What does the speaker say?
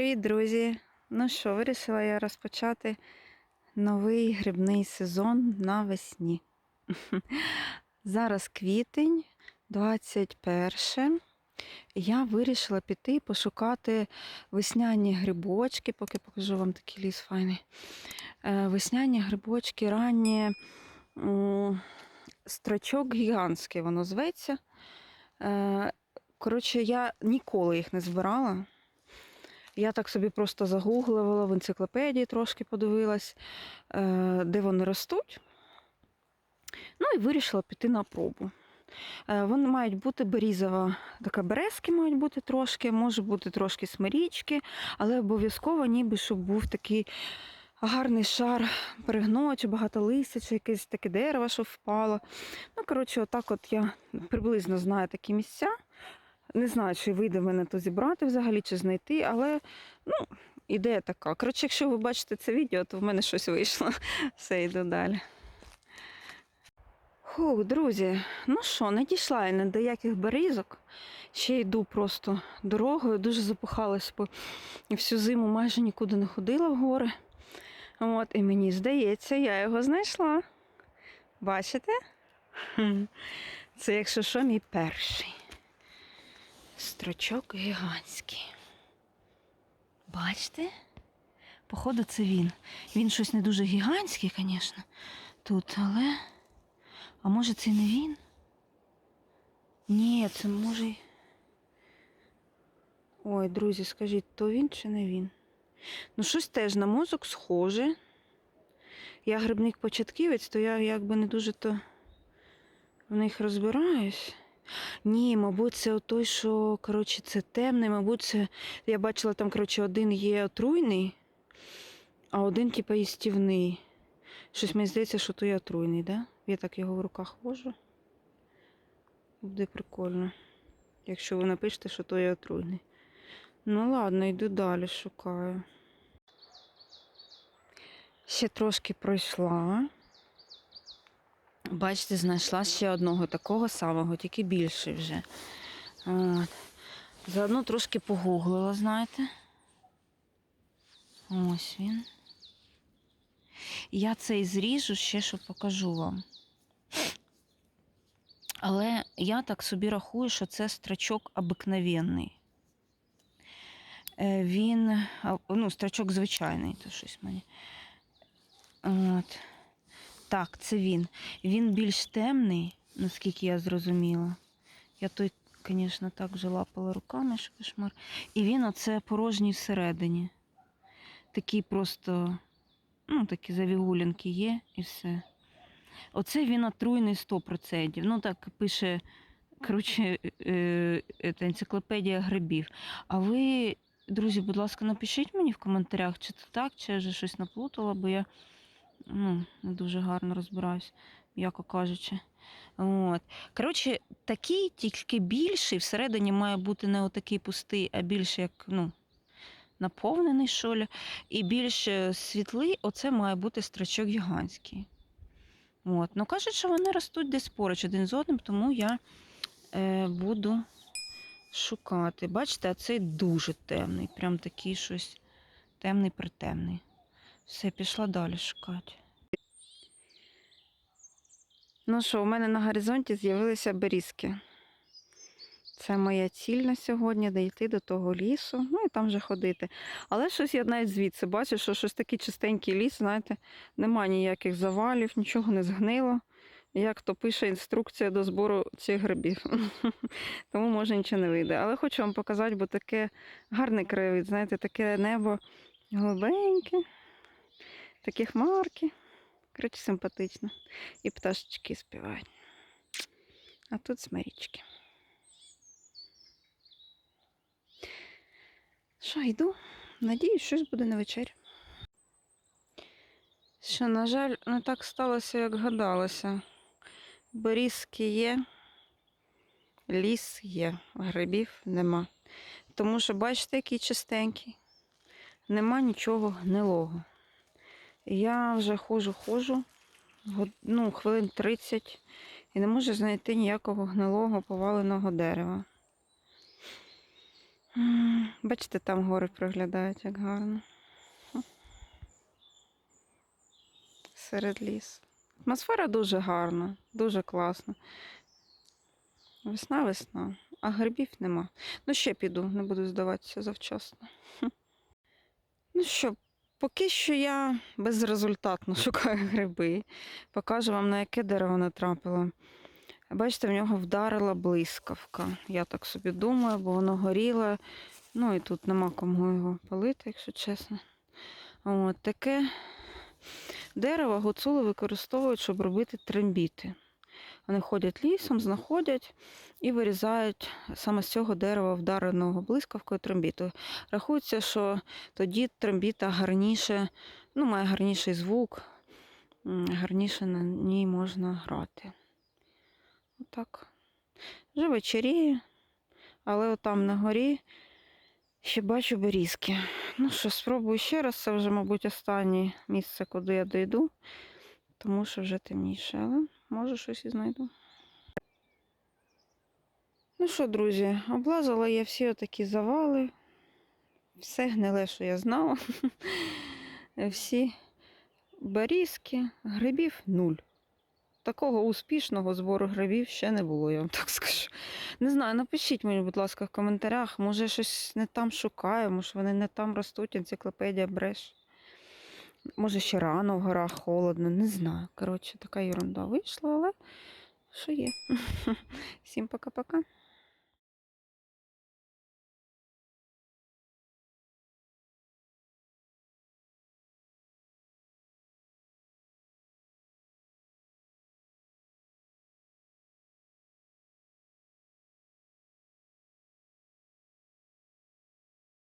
Привіт, друзі! Ну що, вирішила я розпочати новий грибний сезон навесні. Зараз квітень, 21. Я вирішила піти пошукати весняні грибочки, поки покажу вам такий ліс файний. Е, Весняні грибочки ранні, строчок гігантський, воно зветься. Е, Коротше, я ніколи їх не збирала. Я так собі просто загуглила, в енциклопедії трошки подивилась, е, де вони ростуть. Ну і вирішила піти на пробу. Е, Вони мають бути берізова, така березки мають бути трошки, може бути трошки смирічки, але обов'язково ніби, щоб був такий гарний шар перегночі, багато листя, чи якесь таке дерево, що впало. Ну, коротше, отак от я приблизно знаю такі місця. Не знаю, чи вийде в мене то зібрати взагалі, чи знайти, але ну, ідея така. Коротше, якщо ви бачите це відео, то в мене щось вийшло. Все, йду далі. Хух, друзі, ну що, не дійшла я ні до яких берізок. Ще йду просто дорогою, дуже запухалась, бо всю зиму майже нікуди не ходила в гори. От, і мені здається, я його знайшла. Бачите? Це, якщо що, мій перший. Строчок гігантський. Бачите? Походу, це він. Він щось не дуже гігантський, звісно, тут, але. А може це не він? Ні, це може. Ой, друзі, скажіть, то він чи не він? Ну, щось теж на мозок схоже. Я грибник початківець, то я якби не дуже то в них розбираюсь. Ні, мабуть, це той, що коротше, це темний, мабуть, це. Я бачила, там, коротше, один є отруйний, а один, типа, їстівний. Щось мені здається, що той отруйний, да? Я так його в руках вожу. Буде прикольно. Якщо ви напишете, що той отруйний. Ну ладно, йду далі, шукаю. Ще трошки пройшла. Бачите, знайшла ще одного такого самого, тільки більший вже. От. Заодно трошки погуглила, знаєте. Ось він. Я цей зріжу ще, що покажу вам. Але я так собі рахую, що це страчок обикновенний. Е, Він, ну, страчок звичайний, то щось мені. От. Так, це він. Він більш темний, наскільки я зрозуміла. Я той, звісно, так вже лапала руками, що кошмар. І він оце порожній всередині. Такий просто, ну, такі завігулянки є і все. Оце він отруйний 100%. Ну, так пише, коротше, е, енциклопедія грибів. А ви, друзі, будь ласка, напишіть мені в коментарях, чи це так, чи я вже щось наплутала, бо я ну, не дуже гарно розбираюсь, м'яко кажучи. От. Коротше, такий, тільки більший, всередині має бути не отакий пустий, а більш як ну, наповнений шолі. І більш е, світлий, оце має бути страчок гігантський. От. Ну, кажуть, що вони ростуть десь поруч один з одним, тому я е, буду шукати. Бачите, а цей дуже темний. Прям такий щось темний притемний. Все, пішла далі шукати. Ну що, у мене на горизонті з'явилися берізки. Це моя ціль на сьогодні, дійти до того лісу, ну і там вже ходити. Але щось я навіть звідси бачу, що щось такий чистенький ліс, знаєте, нема ніяких завалів, нічого не згнило. Як то пише інструкція до збору цих грибів. Тому може нічого не вийде. Але хочу вам показати, бо таке гарний краєвид, знаєте, таке небо голубеньке, такі хмарки. Коротше, симпатично. І пташечки співають. А тут смирічки. Що, йду? Надіюсь, щось буде на вечерю. Що, на жаль, не так сталося, як гадалося. Берізки є, ліс є, грибів нема. Тому що, бачите, який чистенький. Нема нічого гнилого. Я вже ходжу, ходжу, ну, хвилин 30 і не можу знайти ніякого гнилого поваленого дерева. Бачите, там гори проглядають, як гарно. Серед лісу. Атмосфера дуже гарна, дуже класна. Весна, весна, а грибів нема. Ну, ще піду, не буду здаватися завчасно. Ну що, поки що я безрезультатно шукаю гриби. Покажу вам, на яке дерево натрапила. Бачите, в нього вдарила блискавка. Я так собі думаю, бо воно горіло. Ну і тут нема кому його палити, якщо чесно. От таке дерево гуцули використовують, щоб робити трембіти. Вони ходять лісом, знаходять і вирізають саме з цього дерева вдареного блискавкою трембіту. Рахується, що тоді трембіта гарніше, ну, має гарніший звук, гарніше на ній можна грати. Отак. Вже вечеріє, але отам на горі ще бачу берізки. Ну що, спробую ще раз. Це вже, мабуть, останнє місце, куди я дойду, тому що вже темніше, але може щось і знайду. Ну що, друзі, облазила я всі отакі завали. Все гниле, що я знала. Всі берізки, грибів нуль. Такого успішного збору грибів ще не було, я вам так скажу. Не знаю, напишіть мені, будь ласка, в коментарях. Може, щось не там шукаю, може вони не там ростуть, енциклопедія бреш. Може, ще рано в горах холодно, не знаю. Коротше, така ерунда вийшла, але що є. Всім пока-пока.